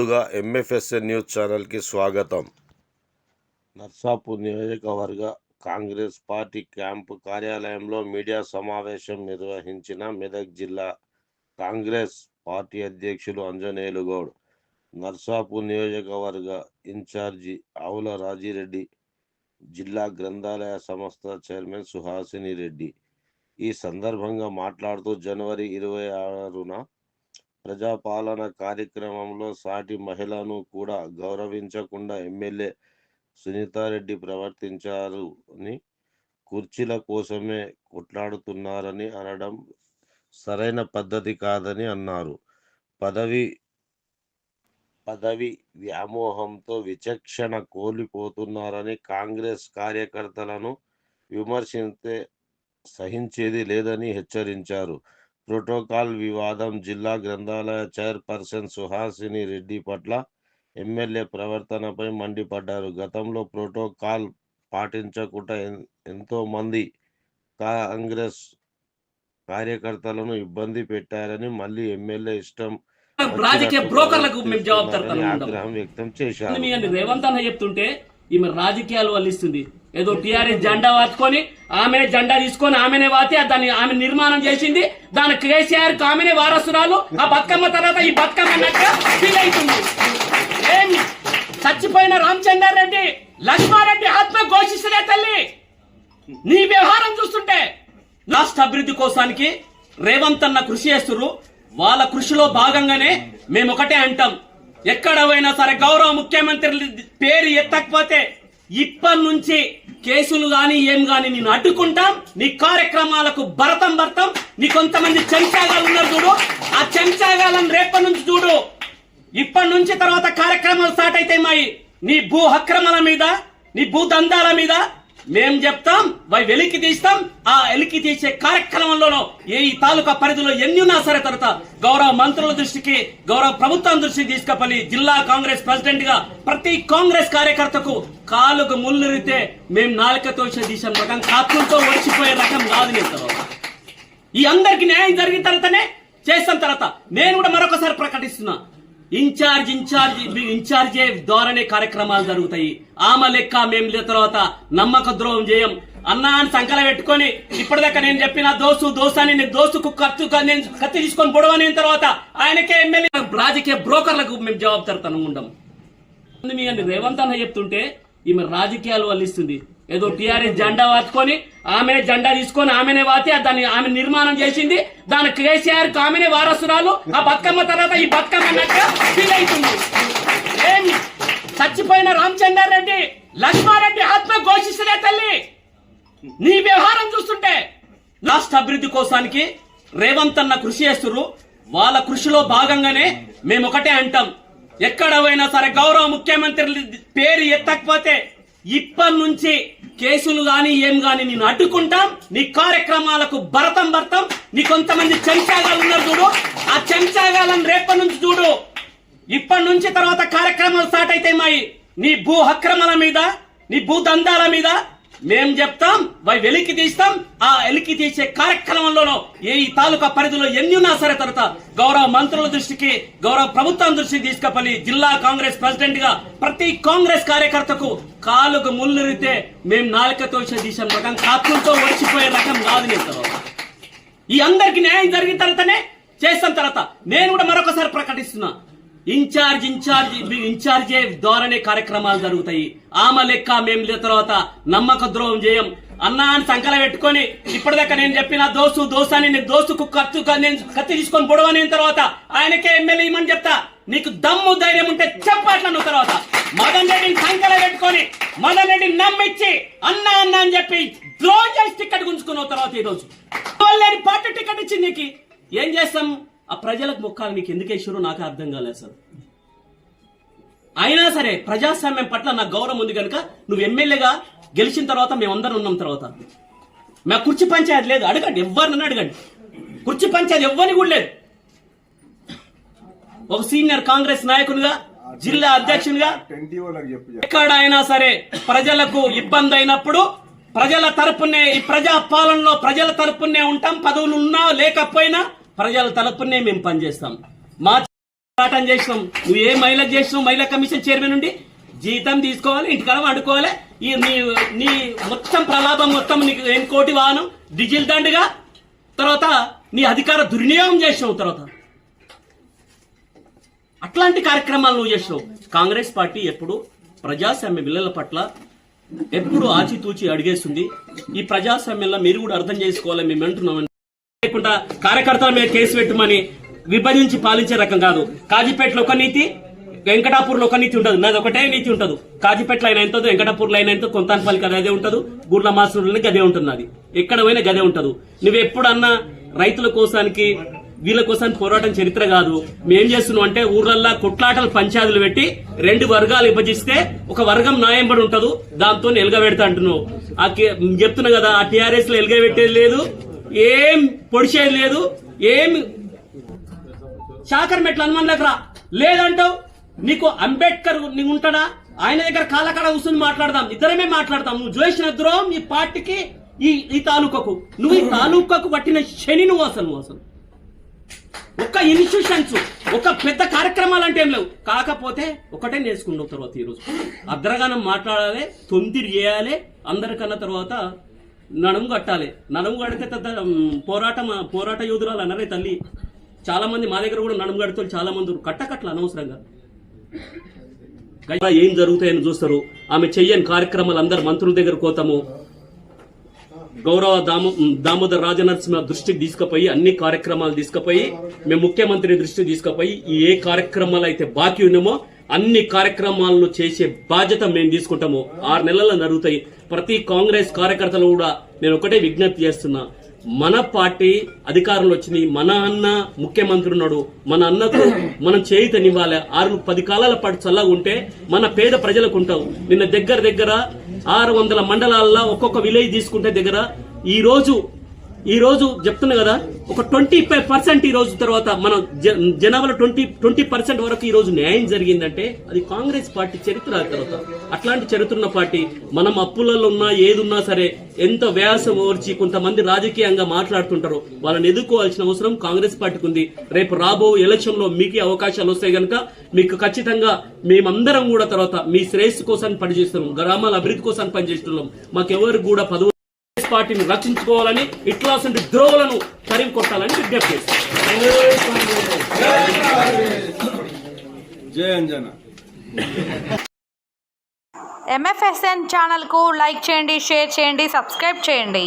ముందుగా ఎంఎఫ్ఎస్ఎన్ న్యూస్ ఛానల్కి స్వాగతం. నర్సాపూర్ నియోజకవర్గ కాంగ్రెస్ పార్టీ క్యాంపు కార్యాలయంలో మీడియా సమావేశం నిర్వహించిన మెదక్ జిల్లా కాంగ్రెస్ పార్టీ అధ్యక్షులు అంజనేయులు గౌడ్ నర్సాపూర్ నియోజకవర్గ ఇన్ఛార్జి ఆవుల రాజిరెడ్డి జిల్లా గ్రంథాలయ సంస్థ చైర్మన్ సుహాసిని రెడ్డి. ఈ సందర్భంగా మాట్లాడుతూ జనవరి ఇరవై ఆరున ప్రజాపాలన కార్యక్రమంలో సాటి మహిళను కూడా గౌరవించకుండా ఎమ్మెల్యే సునీతారెడ్డి ప్రవర్తించారు అని కుర్చీల కోసమే కొట్లాడుతున్నారని అనడం సరైన పద్ధతి కాదని అన్నారు. పదవి పదవి వ్యామోహంతో విచక్షణ కోల్పోతున్నారని కాంగ్రెస్ కార్యకర్తలను విమర్శించే సహించేది లేదని హెచ్చరించారు. ప్రోటోకాల్ వివాదం జిల్లా గ్రంథాలయ చైర్పర్సన్ సుహాసిని రెడ్డి పట్ల ఎమ్మెల్యే ప్రవర్తనపై మండిపడ్డారు. గతంలో ప్రోటోకాల్ పాటించకుండా ఎంతో మంది కాంగ్రెస్ కార్యకర్తలను ఇబ్బంది పెట్టారని మళ్ళీ ఎమ్మెల్యే ఇష్టం రాజకీయ బ్రోకర్లకు మేము జవాబు ఆగ్రహం వ్యక్తం చేశారు. రేవంత్ అన్న చెప్తుంటే ఈమె రాజకీయాలు వల్లిస్తుంది. ఏదో టీఆర్ఎస్ జెండా వాచుకొని ఆమెనే జెండా తీసుకొని ఆమెనే వాతి దాన్ని ఆమె నిర్మాణం చేసింది. దాని కేసీఆర్ ఆమెనే వారసురాలు. ఆ బతుకమ్మ తర్వాత ఈ బతుకమ్మ అన్నట్టుగా ఫీల్ అవుతుంది ఏం? చచ్చిపోయిన రామచంద్రారెడ్డి లక్ష్మారెడ్డి ఆత్మ ఘోషిస్తులే తల్లి. నీ వ్యవహారం చూస్తుంటే. రాష్ట్ర అభివృద్ధి కోసానికి రేవంత్ అన్న కృషి చేస్తురు వాళ్ళ కృషిలో భాగంగానే మేము ఒకటే అంటాం. ఎక్కడ పోయినా సరే గౌరవ ముఖ్యమంత్రి పేరు ఎత్తకపోతే ఇప్పటి నుంచి కేసులు గాని ఏం గాని నేను అడ్డుకుంటాం. నీ కార్యక్రమాలకు భరతం భర్తం. నీ కొంతమంది చెంచాగాలు ఉన్నారు చూడు. ఆ చెంచాగాలను రేపటి నుంచి చూడు. ఇప్పటి నుంచి తర్వాత కార్యక్రమాలు స్టార్ట్ అయితే మాయి. నీ భూ అక్రమాల మీద నీ భూ దందాల మీద మేం చెప్తాం వై వెలికి తీస్తాం ఆ వెలికి తీసే కార్యక్రమంలోనో ఏ ఈ తాలూకా పరిధిలో ఎన్ని ఉన్నా సరే తర్వాత గౌరవ మంత్రుల దృష్టికి గౌరవ ప్రభుత్వం దృష్టికి తీసుకపోయి జిల్లా కాంగ్రెస్ ప్రెసిడెంట్గా ప్రతి కాంగ్రెస్ కార్యకర్తకు కాలుకు ముల్లురితే మేం నాలుకతో తీసాం రకం కాపులతో ఒడిచిపోయే రకం కాదు నేను తర్వాత ఈ అందరికి న్యాయం జరిగిన తర్వాతనే చేసిన తర్వాత నేను కూడా మరొకసారి ప్రకటిస్తున్నా. ఇన్ఛార్జ్ ఇన్ఛార్జ్ ఇన్ఛార్జే ద్వారానే కార్యక్రమాలు జరుగుతాయి. ఆమె లెక్క మేము తర్వాత నమ్మక ద్రోహం చేయం. అన్నా అని సంకల పెట్టుకొని ఇప్పటిదాకా నేను చెప్పిన దోసు దోసు అని నేను దోసుకు కత్తు నేను కత్తి తీసుకొని పొడవని తర్వాత ఆయనకే ఎమ్మెల్యే రాజకీయ బ్రోకర్లకు మేము జవాబు తరతాను ఉండం మీ రేవంత్ అన్న చెప్తుంటే ఈమె రాజకీయాలు వల్లిస్తుంది. ఏదో టీఆర్ఎస్ జెండా వాచుకొని ఆమెనే జెండా తీసుకొని ఆమెనే వాతి దాన్ని ఆమె నిర్మాణం చేసింది. దాని కేసీఆర్ ఆమెనే వారసురాలు. ఆ బతుకమ్మ తర్వాత ఈ బతుకమ్మ ఫీల్ అవుతుంది. చచ్చిపోయిన రామచంద్రారెడ్డి లక్ష్మారెడ్డి ఆత్మ ఘోషిస్తులే తల్లి. నీ వ్యవహారం చూస్తుంటే. రాష్ట్ర అభివృద్ధి కోసానికి రేవంత్ అన్న కృషి చేస్తున్నారు వాళ్ళ కృషిలో భాగంగానే మేము ఒకటే అంటాం. ఎక్కడ పోయినా సరే గౌరవ ముఖ్యమంత్రి పేరు ఎత్తకపోతే ఇప్పటి నుంచి కేసులు గాని ఏం గాని నేను అడ్డుకుంటాం. నీ కార్యక్రమాలకు భరతం భర్తం నీ కొంతమంది చెంచాగాలు ఉన్నారు చూడు. ఆ చెంచాగాలను రేపటి నుంచి చూడు. ఇప్పటి నుంచి తర్వాత కార్యక్రమాలు స్టార్ట్ అయితే మాయి. నీ భూ అక్రమాల మీద నీ భూ దందాల మీద మేం చెప్తాం వై వెలికి తీస్తాం ఆ వెలికి తీసే కార్యక్రమంలోనో ఏ ఈ తాలూకా పరిధిలో ఎన్ని ఉన్నా సరే తర్వాత గౌరవ మంత్రుల దృష్టికి గౌరవ ప్రభుత్వం దృష్టికి తీసుకపోయి జిల్లా కాంగ్రెస్ ప్రెసిడెంట్గా ప్రతి కాంగ్రెస్ కార్యకర్తకు కాలుకు ముళ్ళురితే మేం నాలుకతో తీసాం రకం కాపులతో ఒడిచిపోయే రకం కాదు నేను ఈ అందరికి న్యాయం జరిగిన తర్వాతనే చేస్తాం తర్వాత. నేను కూడా మరొకసారి ప్రకటిస్తున్నా. ఇన్ఛార్జ్ ఇన్ఛార్జ్ ఇన్ఛార్జే ద్వారానే కార్యక్రమాలు జరుగుతాయి. ఆమె లెక్క మేము తర్వాత నమ్మక ద్రోహం చేయం. అన్నా అని సంకల పెట్టుకొని ఇప్పటిదాకా నేను చెప్పిన దోస్తు దోస్తాని నేను దోస్తుకు కత్తు నేను కత్తి తీసుకొని పొడవని తర్వాత ఆయనకే ఎమ్మెల్యే ఇమ్మని చెప్తా. నీకు దమ్ము ధైర్యం ఉంటే చెప్పట్లను తర్వాత. మదన్ రెడ్డిని సంకల పెట్టుకొని మదన్ రెడ్డిని నమ్మిచ్చి అన్న అన్న అని చెప్పి ద్రోహం చేసి టికెట్ గుంజుకున్న తర్వాత ఈ రోజు లేని పార్టీ టికెట్ ఇచ్చింది నీకు. ఏం చేస్తాం? ఆ ప్రజలకు మొక్కాలి నీకు ఎందుకు వేసారో నాకు అర్థం కాలేదు సార్. అయినా సరే ప్రజాస్వామ్యం పట్ల నాకు గౌరవం ఉంది కనుక నువ్వు ఎమ్మెల్యేగా గెలిచిన తర్వాత మేమందరం ఉన్నాం తర్వాత. మా కుర్చీ పంచాయతీ లేదు. అడగండి ఎవరినన్నా అడగండి. కుర్చీ పంచాయతీ ఎవరిని కూడా లేదు. ఒక సీనియర్ కాంగ్రెస్ నాయకునిగా జిల్లా అధ్యక్షునిగా ఎక్కడ అయినా ఎక్కడైనా సరే ప్రజలకు ఇబ్బంది అయినప్పుడు ప్రజల తరపునే ఈ ప్రజా పాలనలో ప్రజల తరపునే ఉంటాం. పదవులు ఉన్నా లేకపోయినా ప్రజల తలపునే మేము పనిచేస్తాం. మా పోరాటం చేసినాం. నువ్వు ఏ మహిళ చేసినావు? మహిళా కమిషన్ చైర్మన్ నుండి జీతం తీసుకోవాలి ఇంటికాడ వండుకోవాలి. ఈ నీ నీ మొత్తం ప్రలాభం మొత్తం నీకు ఏం కోటి వాహనం? డిజిల్ దండగా. తర్వాత నీ అధికార దుర్వినియోగం చేసినావు తర్వాత. అట్లాంటి కార్యక్రమాలు నువ్వు చేసినావు. కాంగ్రెస్ పార్టీ ఎప్పుడు ప్రజాస్వామ్య బిల్లుల పట్ల ఎప్పుడు ఆచితూచి అడిగేస్తుంది. ఈ ప్రజాస్వామ్యంలో మీరు కూడా అర్థం చేసుకోవాలి మేము అంటున్నాం లేకుండా కార్యకర్తల మీద కేసు పెట్టమని విభజించి పాలించే రకం కాదు. కాజీపేటలో ఒక నీతి వెంకటాపూర్లో ఒక నీతి ఉండదు. నాది ఒకటే నీతి ఉంటుంది కాజీపేటలో అయినా ఎంతో వెంకటాపూర్లో అయినా ఎంతో కొంతాన్పల్లికి అదే ఉంటుంది. గుడ్ల మాసులని గదే ఉంటుంది ఎక్కడ పోయినా గదే ఉంటదు. నువ్వు ఎప్పుడన్నా రైతుల కోసానికి వీళ్ళ కోసం పోరాటం చరిత్ర కాదు. మేం చేస్తున్నాం అంటే ఊర్లల్లో కొట్లాటలు పంచాయతీలు పెట్టి రెండు వర్గాలు విభజిస్తే ఒక వర్గం న్యాయంబడి ఉంటదు. దాంతో ఎలుగబెడతా అంటున్నావు. ఆ కే- చెప్తున్నా కదా ఆ టీఆర్ఎస్లో ఎలుగబెట్టేది లేదు. ఏం పొడిచేది లేదు ఏం చాకర్ మెట్ల హనుమాన్ రా. లేదంటావు? నీకు అంబేద్కర్ నీకు ఉంటాడా? ఆయన దగ్గర కాలకాడ కూర్చొని మాట్లాడదాం. ఇద్దరమే మాట్లాడతాం. నువ్వు చేసిన ద్రోహం ఈ పార్టీకి ఈ ఈ తాలూకాకు. నువ్వు ఈ తాలూకాకు పట్టిన శని నువ్వు అసలు నువ్వు అసలు. ఒక్క ఇన్స్టిట్యూషన్స్ ఒక పెద్ద కార్యక్రమాలు అంటే ఏం లేవు. కాకపోతే ఒకటే నేర్చుకున్నావు తర్వాత ఈరోజు. అద్రగానం మాట్లాడాలి తొందిరి చేయాలి అందరికన్నా తర్వాత నడుము కట్టాలి. నడుము కడితే పోరాటం పోరాట యోధురాలు అన్నారే తల్లి. చాలా మంది మా దగ్గర కూడా నడుము కడితే చాలా మంది కట్టకట్ల అనవసరంగా. ఏం జరుగుతాయని చూస్తారు. ఆమె చెయ్యని కార్యక్రమాలు అందరు మంత్రుల దగ్గర కోతాము గౌరవ దామో దామోదర్ రాజనరసింహ దృష్టికి తీసుకుపోయి అన్ని కార్యక్రమాలు తీసుకుపోయి మేము ముఖ్యమంత్రి దృష్టికి తీసుకుపోయి ఏ కార్యక్రమాలు అయితే బాకీ ఉన్నామో అన్ని కార్యక్రమాలను చేసే బాధ్యత మేము తీసుకుంటాము. ఆరు నెలల్లో జరుగుతాయి ప్రతి కాంగ్రెస్ కార్యకర్తలు కూడా నేను ఒకటే విజ్ఞప్తి చేస్తున్నా. మన పార్టీ అధికారంలో వచ్చింది. మన అన్న ముఖ్యమంత్రి ఉన్నాడు. మన అన్నతో మనం చేయితనివ్వాలి. ఆరు పది కాలాల పాటు చల్లగా ఉంటే మన పేద ప్రజలకు ఉంటాం నిన్న దగ్గర దగ్గర ఆరు వందల మండలాల్లో ఒక్కొక్క విలేజ్ తీసుకుంటే దగ్గర ఈ రోజు ఈ రోజు చెప్తున్నా కదా ఒక ట్వంటీ ఫైవ్ పర్సెంట్ ఈ రోజు తర్వాత మన జనాభాలో ట్వంటీ ట్వంటీ పర్సెంట్ వరకు ఈ రోజు న్యాయం జరిగిందంటే అది కాంగ్రెస్ పార్టీ చరిత్ర తర్వాత. అట్లాంటి చరిత్ర ఉన్న పార్టీ మనం అప్పులలో ఉన్నా ఏదున్నా సరే ఎంత వ్యాసం ఓర్చి కొంతమంది రాజకీయంగా మాట్లాడుతుంటారు వాళ్ళని ఎదుర్కోవాల్సిన అవసరం కాంగ్రెస్ పార్టీకి ఉంది. రేపు రాబో ఎలక్షన్లో మీకు అవకాశాలు వస్తాయి కనుక మీకు ఖచ్చితంగా మేమందరం కూడా తర్వాత మీ శ్రేయస్సు కోసం పనిచేస్తున్నాం. గ్రామాల అభివృద్ధి కోసం పనిచేస్తున్నాం. మాకెవరు కూడా పదవు పార్టీని రక్షించుకోవాలని ఇట్లాంటి ద్రోవులను తరిమి కొట్టాలని విజ్ఞప్తి అంజనా. ఎంఎఫ్ఎస్ఎన్ ఛానల్కు లైక్ చేయండి షేర్ చేయండి సబ్స్క్రైబ్ చేయండి.